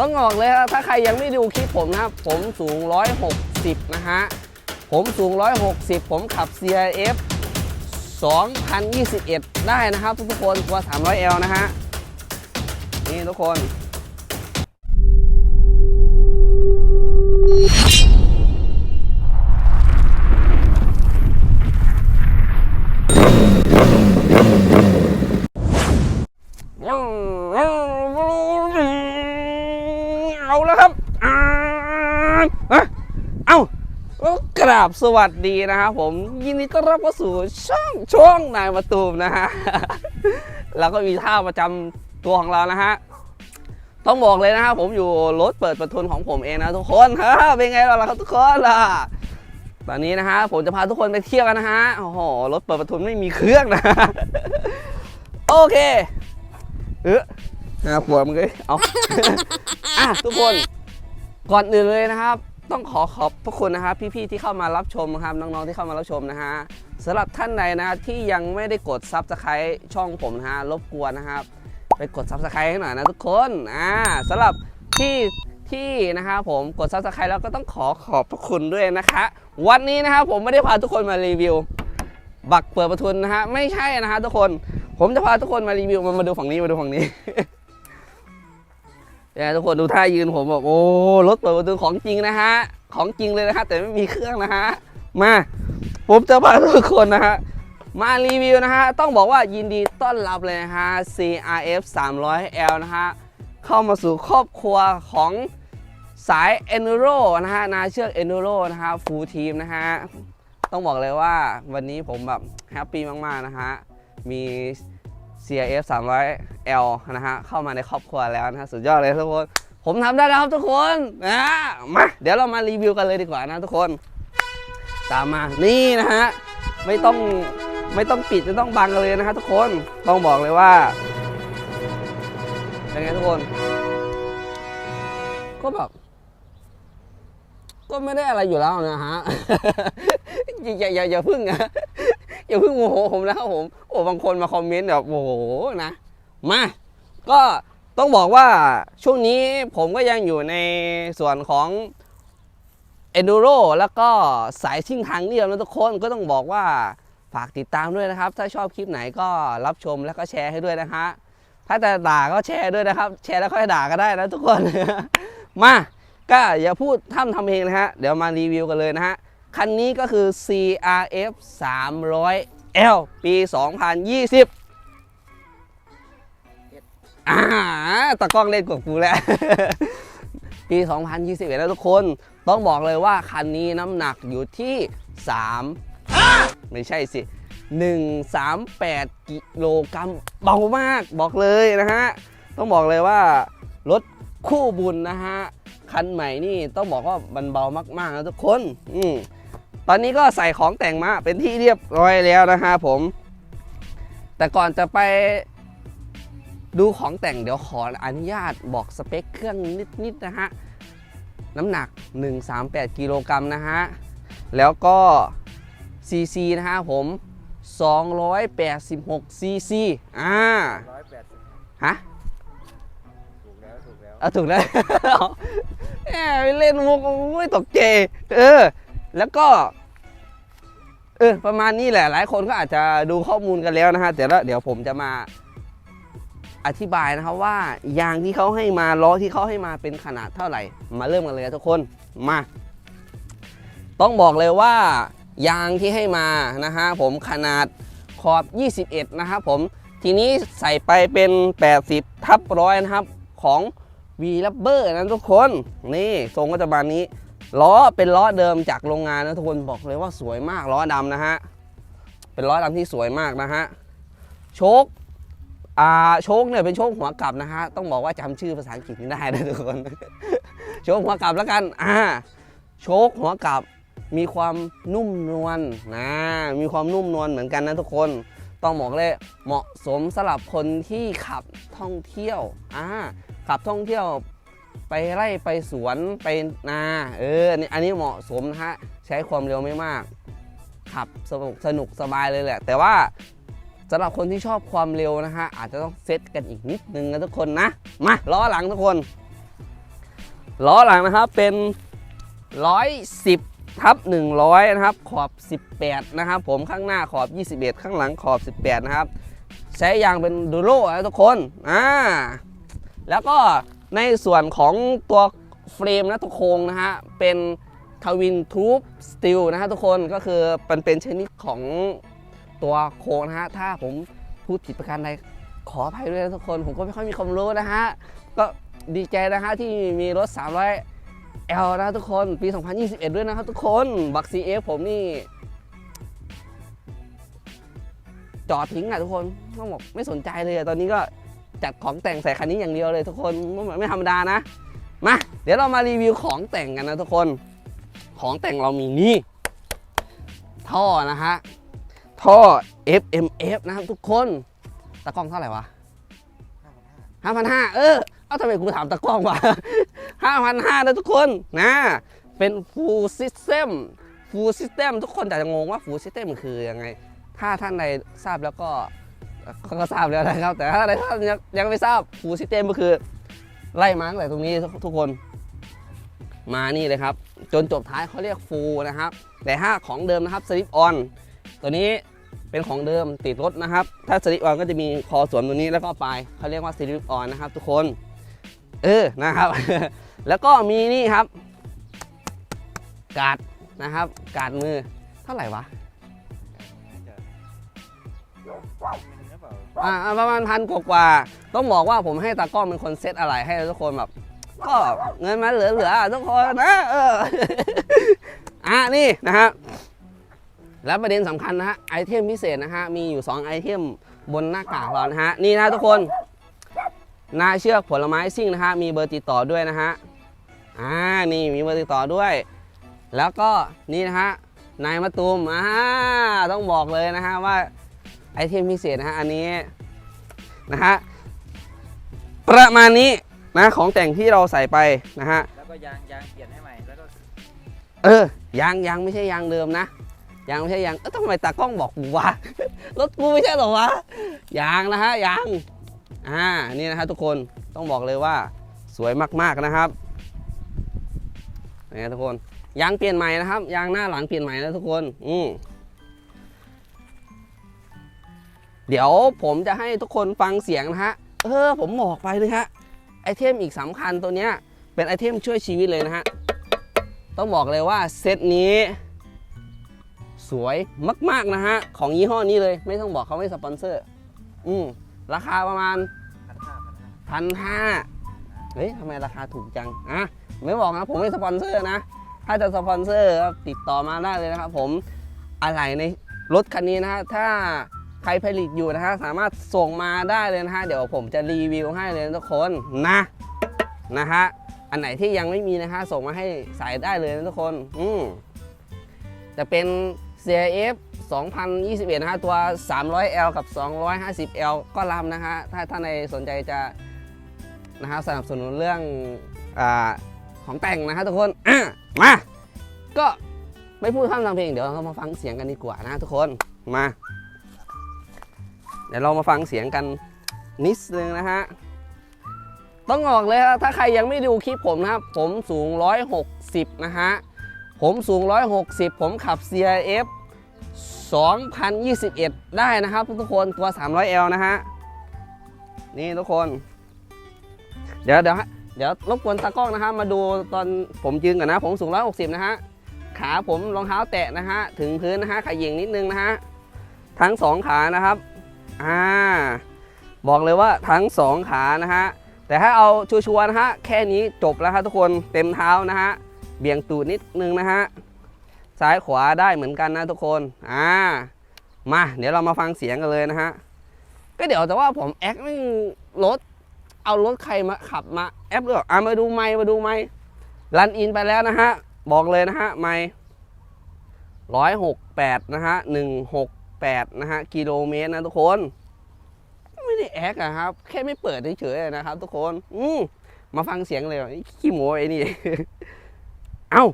ต้องบอกเลยครับถ้าใครยังไม่ดูคลิปผมนะครับ ผมสูง 160 นะฮะ ผมสูง 160 ผมขับ CRF 2021 ได้นะครับ ทุกๆคนตัว 300L นะฮะ นี่ทุกคน เอาแล้วครับอ่าอะเอาแล้วก ราบสวัสดีนะครับผมยินดีต้อนรับเข้าสู่ช่องช่องนายมาตูมนะฮะแล้วก็มีท่าประจำตัวของเรานะฮะต้องบอกเลยนะครับผมอยู่รถเปิดประทุนของผมเองนะทุกคนฮะเป็นไงล่ะครับทุกคนล่ะตอนนี้นะฮะผมจะพาทุกคนไปเที่ยวกันนะฮะโอ้โหรถเปิดประทุนไม่มีเครื่องนะโอเคเออน่าปวดมึงเลยเอาอะทุกคนก่อนอื่นเลยนะครับ ต้องขอขอบพระคุณนะครับพี่ๆที่เข้ามารับชมนะครับน้องๆที่เข้ามารับชมนะฮะสำหรับท่านใดนะที่ยังไม่ได้กดซับสไครต์ช่องผมนะฮะรบกวนนะครับ ไปกดซับสไครต์ให้หน่อยนะทุกคนอ่าสำหรับที่ที่นะครับผมกดซับสไครต์แล้วก็ต้องขอขอบพระคุณด้วยนะคะ วันนี้นะครับผมไม่ได้พาทุกคนมารีวิว บักเปิดประทุนนะฮะไม่ใช่นะฮะทุกคน ผมจะพาทุกคนมารีวิวมามาดูฝั่งนี้มาดูฝั่งนี้ เนี่ยทุกคนดูท่ายืนผมแบบโอ้รถเปิดประตูของจริงนะฮะของจริงเลยนะฮะแต่ไม่มีเครื่องนะฮะมาผมจะพาทุกคนนะฮะมารีวิวนะฮะต้องบอกว่ายินดีต้อนรับเลยนะฮะ CRF 300L นะฮะเข้ามาสู่ครอบครัวของสาย Enduro นะฮะนาเชือก Enduro นะฮะฟูลทีมนะฮะต้องบอกเลยว่าวันนี้ผมแบบแฮปปี้มากๆนะฮะมี CRF 300L นะฮะ เข้ามาในครอบครัวแล้วนะฮะ สุดยอดเลยทุกคน ผมทำได้แล้วครับทุกคนนะมา เดี๋ยวเรามารีวิวกันเลยดีกว่านะทุกคน ตามมา นี่นะฮะ ไม่ต้องไม่ต้องปิดไม่ต้องบังกันเลยนะฮะทุกคน ต้องบอกเลยว่า เป็นไงทุกคน ก็แบบก็ไม่ได้อะไรอยู่แล้วนะฮะ อย่าอย่าอย่าอย่าพึ่งนะ อย่าเพิ่งโมโหผมนะครับผม โอ้บางคนมาคอมเมนต์แบบโอ้โหนะ มา ก็ต้องบอกว่าช่วงนี้ผมก็ยังอยู่ในส่วนของ Enduro แล้วก็สายชิ่งทางเรียบนะทุกคนก็ต้องบอกว่าฝากติดตามด้วยนะครับ ถ้าชอบคลิปไหนก็รับชมแล้วก็แชร์ให้ด้วยนะฮะถ้าจะด่าก็แชร์ด้วยนะครับ แชร์แล้วค่อยด่าก็ได้นะทุกคน มา ก็อย่าพูดท่ำทำเพลงนะฮะ เดี๋ยวมารีวิวกันเลยนะฮะ คันนี้ก็คือ CRF 300L ปี 2020อ่าตะกล้องเล่นกว่ากูแล้ว ปี 2021 แล้วทุกคน ต้องบอกเลยว่าคันนี้น้ำหนักอยู่ที่ 3 ไม่ใช่สิ 138 กิโลกรัมเบามากบอกเลยนะฮะ ต้องบอกเลยว่ารถคู่บุญนะฮะ คันใหม่นี่ต้องบอกว่ามันเบามากๆนะทุกคน อืม ตอนนี้ก็ใส่ของแต่งมาเป็นที่เรียบร้อยแล้วนะฮะผม แต่ก่อนจะไปดูของแต่งเดี๋ยวขออนุญาตบอกสเปคเครื่องนิดๆนะฮะ น้ำหนัก 138 กิโลกรัมนะฮะ แล้วก็ซีซีนะฮะผม 286ซีซีอ่าร้อยแปดสิบฮะถูกแล้วถูกแล้วเอาถูกแล้ว แหมไปเล่นมุกโอ้ยตกใจเออ แล้วก็เออประมาณนี้แหละหลายคนก็อาจจะดูข้อมูลกันแล้วนะฮะแต่ละเดี๋ยวผมจะมาอธิบายนะครับว่ายางที่เขาให้มาล้อที่เขาให้มาเป็นขนาดเท่าไหร่ มาเริ่มกันเลยทุกคนมา ต้องบอกเลยว่ายางที่ให้มานะฮะผมขนาดขอบ 21 นะครับผมทีนี้ใส่ไปเป็น 80 ทับร้อยนะครับของ V r u b b e r นะทุกคน นี่ทรงก็จะประมาณนี้ ล้อเป็นล้อเดิมจากโรงงานนะทุกคนบอกเลยว่าสวยมากล้อดำนะฮะเป็นล้อดำที่สวยมากนะฮะโชคอ่าโชคเนี่ยเป็นโชคหัวกลับนะฮะต้องบอกว่าจำชื่อภาษาอังกฤษไม่ได้นะทุกคนโชคหัวกลับแล้วกันอ่าโชคหัวกลับมีความนุ่มนวลนะมีความนุ่มนวลเหมือนกันนะทุกคนต้องบอกเลยเหมาะสมสำหรับคนที่ขับท่องเที่ยวอ่าขับท่องเที่ยว ไปไร่ไปสวนไปนาเอออันนี้อันนี้เหมาะสมนะฮะใช้ความเร็วไม่มาก ขับสนุกสนุกสบายเลยแหละ แต่ว่าสำหรับคนที่ชอบความเร็วนะฮะอาจจะต้องเซตกันอีกนิดนึงนะทุกคนนะมาล้อหลังทุกคนล้อหลังนะครับเป็น 110ทับ100 นะครับ ขอบ 18 นะครับ ผมข้างหน้าขอบ 21 ข้างหลังขอบ 18 นะครับ ใช้ยางเป็นดูโร่นะทุกคนอ่าแล้วก็ ในส่วนของตัวเฟรมนะตัวโครงนะฮะ เป็นทวินทูบสตีลนะฮะทุกคนก็คือมันเป็นชนิดของตัวโครงนะฮะ ถ้าผมพูดผิดประการใดขออภัยด้วยนะทุกคนผมก็ไม่ค่อยมีความรู้นะฮะ ก็ดีใจนะฮะที่มีรถ 300 L นะทุกคนปี 2021 ด้วยนะครับทุกคนบักซีเอฟผมนี่ จอดทิ้งอะทุกคนต้องบอกไม่สนใจเลยตอนนี้ก็ จัดของแต่งใส่คันนี้อย่างเดียวเลยทุกคนไม่ไม่ธรรมดานะมาเดี๋ยวเรามารีวิวของแต่งกันนะทุกคน ของแต่งเรามีนี่ ท่อนะฮะ ท่อ FMF นะครับทุกคนตะกล้องเท่าไหร่วะห้าพันห้า5,500เออ เอาทำไมกูถามตะกล้องวะ5,500นะทุกคนนะเป็น full system full system ทุกคนอาจจะงงว่า full system มันคือยังไง ถ้าท่านใดทราบแล้วก็ เขาก็ทราบแล้วนะครับ แต่ถ้าใดท่านยังยังไม่ทราบ full system ก็คือ ไล่มาตั้งแต่ตรงนี้ทุกคน มานี่เลยครับ จนจบท้ายเขาเรียก full นะครับ แต่ถ้าของเดิมนะครับ slip on ตัวนี้เป็นของเดิมติดรถนะครับ ถ้า slip on ก็จะมีคอสวมตัวนี้แล้วก็ปลายเขาเรียกว่า slip on นนะครับ ทุกคน เออนะครับ แล้วก็มีนี่ครับ กาดนะครับ กาดมือเท่าไหร่วะ อ่าประมาณพันกว่าๆต้องบอกว่าผมให้ตากล้องเป็นคนเซตอะไรให้ทุกคนแบบก็เงินมันเหลือๆทุกคนนะเอออะนี่นะฮะแล้วประเด็นสำคัญนะฮะไอเทมพิเศษนะฮะมีอยู่ 2 ไอเทมบนหน้ากากเรานะฮะนี่นะทุกคนนาเชือกผลไม้ซิ่งนะฮะมีเบอร์ติดต่อด้วยนะฮะอ่านี่มีเบอร์ติดต่อด้วย แล้วก็นี่นะฮะนายมะตูมอ่าต้องบอกเลยนะฮะว่า ไอเทมพิเศษนะฮะอันนี้นะฮะประมาณนี้นะของแต่งที่เราใส่ไปนะฮะแล้วก็ยางยางเปลี่ยนให้ใหม่แล้วก็เออยางยางไม่ใช่ยางเดิมนะยางไม่ใช่ยางเอ้าทำไมตากล้องบอกกูวะรถกูไม่ใช่เหรอวะยางนะฮะยางอ่านี่นะฮะทุกคนต้องบอกเลยว่าสวยมากๆนะครับนี่ทุกคนยางเปลี่ยนใหม่นะครับยางหน้าหลังเปลี่ยนใหม่นะทุกคน อืม เดี๋ยวผมจะให้ทุกคนฟังเสียงนะฮะ เออ ผมบอกไปเลยฮะ ไอเทมอีกสำคัญตัวเนี้ย เป็นไอเทมช่วยชีวิตเลยนะฮะ ต้องบอกเลยว่าเซตนี้ สวยมาก ๆ นะฮะ ของยี่ห้อนี้เลย ไม่ต้องบอกเขาไม่สปอนเซอร์ อืม ราคาประมาณพันห้าเฮ้ยทำไมราคาถูกจัง อะ ไม่บอกนะ ผมไม่สปอนเซอร์นะ ถ้าจะสปอนเซอร์ติดต่อมาได้เลยนะครับผม อะไรในรถคันนี้นะฮะ ถ้า ครผลิตอยู่นะฮะสามารถส่งมาได้เลยนะฮะเดี๋ยวผมจะรีวิวให้เลยทุกคนนะนะฮะอันไหนที่ยังไม่มีนะฮะส่งมาให้ใส่ได้เลยนะทุกคนอืมจะเป็น CRF 2021นะฮะตัว 300L กับ 250L ก็รับนะฮะถ้าท่านใดสนใจจะนะฮะสนับสนุนเรื่องอาของแต่งนะฮะทุกคนมาก็ไม่พูดข้ามทางเพลงเดี๋ยวเรามาฟังเสียงกันดีกว่านะทุกคนมา เดี๋ยวเรามาฟังเสียงกันนิดนึงนะฮะ ต้องบอกเลยครับถ้าใครยังไม่ดูคลิปผมนะครับ ผมสูง 160 นะฮะ ผมสูง 160 ผมขับ CRF 2021 ได้นะครับทุกคนตัว 300L นะฮะ นี่ทุกคน เดี๋ยวเดี๋ยวเดี๋ยวรบกวนตากล้องนะฮะ มาดูตอนผมยืนก่อนนะ ผมสูง 160 นะฮะ ขาผมรองเท้าแตะนะฮะ ถึงพื้นนะฮะขยิงนิดนึงนะฮะ ทั้งสองขานะครับ อ่าบอกเลยว่าทั้งสองขานะฮะแต่ถ้าเอาชัวร์ๆนะฮะแค่นี้จบแล้วครับทุกคนเต็มเท้านะฮะเบี่ยงตูดนิดนึงนะฮะซ้ายขวาได้เหมือนกันนะทุกคนอ่ามาเดี๋ยวเรามาฟังเสียงกันเลยนะฮะก็เดี๋ยวแต่ว่าผมแอคไม่รถเอารถใครมาขับมาแอปด้วยอะมาดูไมค์มาดูไมค์รันอินไปแล้วนะฮะบอกเลยนะฮะไมค์ร้อยหกแปดนะฮะหนึ่งหก แปดนะฮะกิโลเมตรนะทุกคน ไม่ได้แอคอะครับ แค่ไม่เปิดเฉยๆนะครับ ทุกคน อืมมาฟังเสียงเลยขี้โม้ไอ้นี่ เอ้า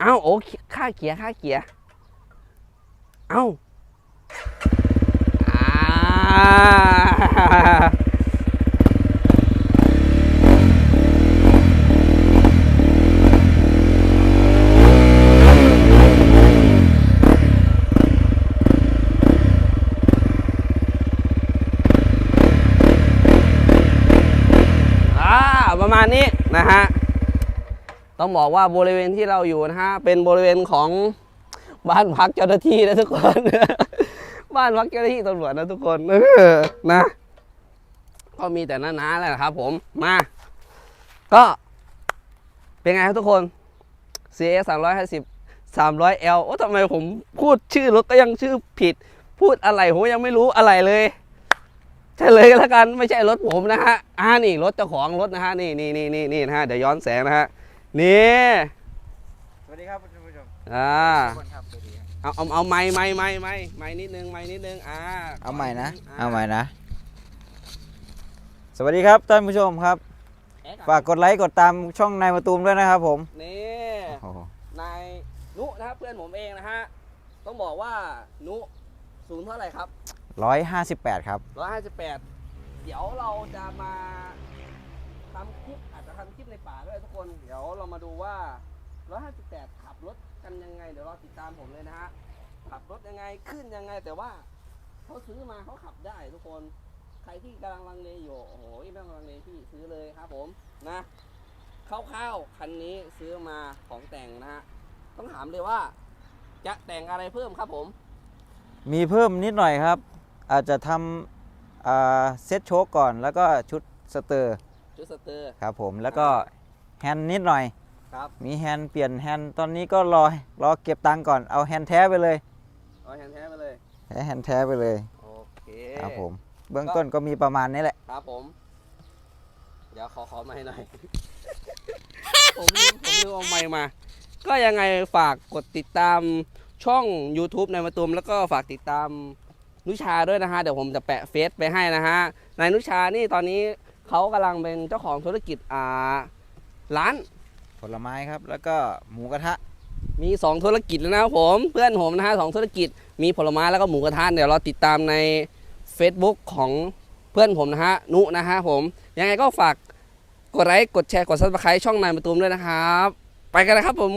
เอ้าโอ้ค่าเกียร์ค่าเกียร์ เอ้าอ่า ประมาณนี้นะฮะ ต้องบอกว่าบริเวณที่เราอยู่นะฮะเป็นบริเวณของบ้านพักเจ้าหน้าที่นะทุกคน บ้านพักเจ้าหน้าที่ตำรวจนะทุกคนเออนะ ก็มีแต่น้าๆแหละครับ ผมมา ก็เป็นไงครับทุกคน CX 350 300L โอ้ทำไมผมพูดชื่อรถก็ยังชื่อผิด พูดอะไรผมยังไม่รู้อะไรเลยใช่เลยก็แล้วกันไม่ใช่รถผมนะฮะอ่านี่รถเจ้าของรถนะฮะนี่นี่นี่นี่นี่นะฮะเดี๋ยวย้อนแสงนะฮะ นี่สวัสดีครับท่านผู้ชมอ่าทุกคนครับสวัสดีครับเอาเอาเอาไม้ไม้ไม้ไม้ไม้นิดนึงไม้นิดนึงอ่าเอาใหม่นะอ่เอาใหม่นะ สวัสดีครับท่านผู้ชมครับแอ๊ะฝากกดไลค์กดตามช่องนายมาตูมด้วยนะครับผม นี่โอ้โหนายนุนะครับเพื่อนผมเองนะฮะต้องบอกว่านุสูงเท่าไหร่ครับ ร้อยห้าสิบแปดครับ 158 เดี๋ยวเราจะมาทำคลิปอาจจะ ทำคลิปในป่าด้วยทุกคน เดี๋ยวเรามาดูว่า 158 ขับรถกันยังไง เดี๋ยวรอติดตามผมเลยนะฮะ ขับรถยังไงขึ้นยังไง แต่ว่าเขาซื้อมาเขาขับได้ทุกคน ใครที่กำลังลังเลอยู่ โอ้โหไม่ต้องลังเลพี่ซื้อเลยครับผมนะคร่าวๆคันนี้ซื้อมาของแต่งนะฮะ ต้องถามเลยว่า จะแต่งอะไรเพิ่มครับผม มีเพิ่มนิดหน่อยครับ อาจจะทำอ่าเซ็ตโชคก่อนแล้วก็ชุดสเตอร์ ชุดสเตอร์ครับผมแล้วก็แฮนด์นิดหน่อย ครับมีแฮนด์เปลี่ยนแฮนด์ตอนนี้ก็รอรอเก็บตังค์ก่อนเอาแฮนด์แท้ไปเลยเอาแฮนด์แท้ไปเลยใช้แฮนด์แท้ไปเลยโอเคครับผม เบื้องต้นก็มีประมาณนี้แหละ ครับผม เดี๋ยวขอขอไม้หน่อย ผมลืมผมลืมเอาไม้มา ก็ยังไงฝากกดติดตามช่อง YouTube ในมาตุมแล้วก็ฝากติดตามนุชาด้วยนะฮะ เดี๋ยวผมจะแปะเฟซไปให้นะฮะนายนุชานี่ตอนนี้ เขากำลังเป็นเจ้าของธุรกิจอ่าร้าน ผลไม้ครับ แล้วก็หมูกระทะ มี 2 ธุรกิจแล้วนะครับผมเพื่อนผมนะฮะสองธุรกิจมีผลไม้แล้วก็หมูกระทะเดี๋ยวเราติดตามใน Facebook ของเพื่อนผมนะฮะนุนะฮะผม ยังไงก็ฝากกดไลค์กดแชร์กดซับสไครต์ช่องนายมาตูมด้วยนะครับ ไปกันนะครับผม